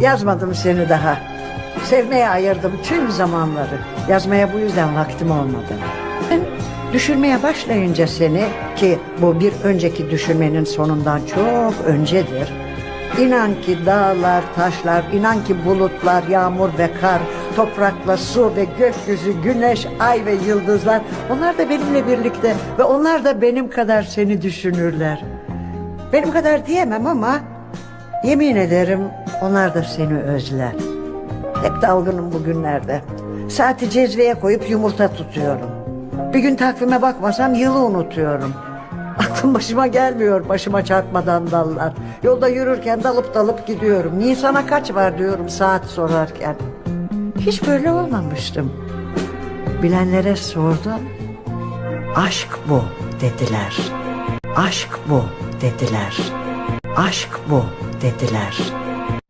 Yazmadım seni daha. Sevmeye ayırdım tüm zamanları. Yazmaya bu yüzden vaktim olmadı. Ben düşünmeye başlayınca seni ki bu bir önceki düşünmenin sonundan çok öncedir. İnan ki dağlar, taşlar, inan ki bulutlar, yağmur ve kar, toprakla su ve gökyüzü, güneş, ay ve yıldızlar onlar da benimle birlikte ve onlar da benim kadar seni düşünürler. Benim kadar diyemem ama yemin ederim onlar da seni özler. Hep dalgınım bugünlerde. Saati cezveye koyup yumurta tutuyorum. Bir gün takvime bakmasam yılı unutuyorum. Aklım başıma gelmiyor başıma çarpmadan dallar. Yolda yürürken dalıp dalıp gidiyorum. Nisan'a kaç var diyorum saat sorarken. Hiç böyle olmamıştım. Bilenlere sordum. Aşk bu dediler. Aşk bu dediler. Aşk bu dediler.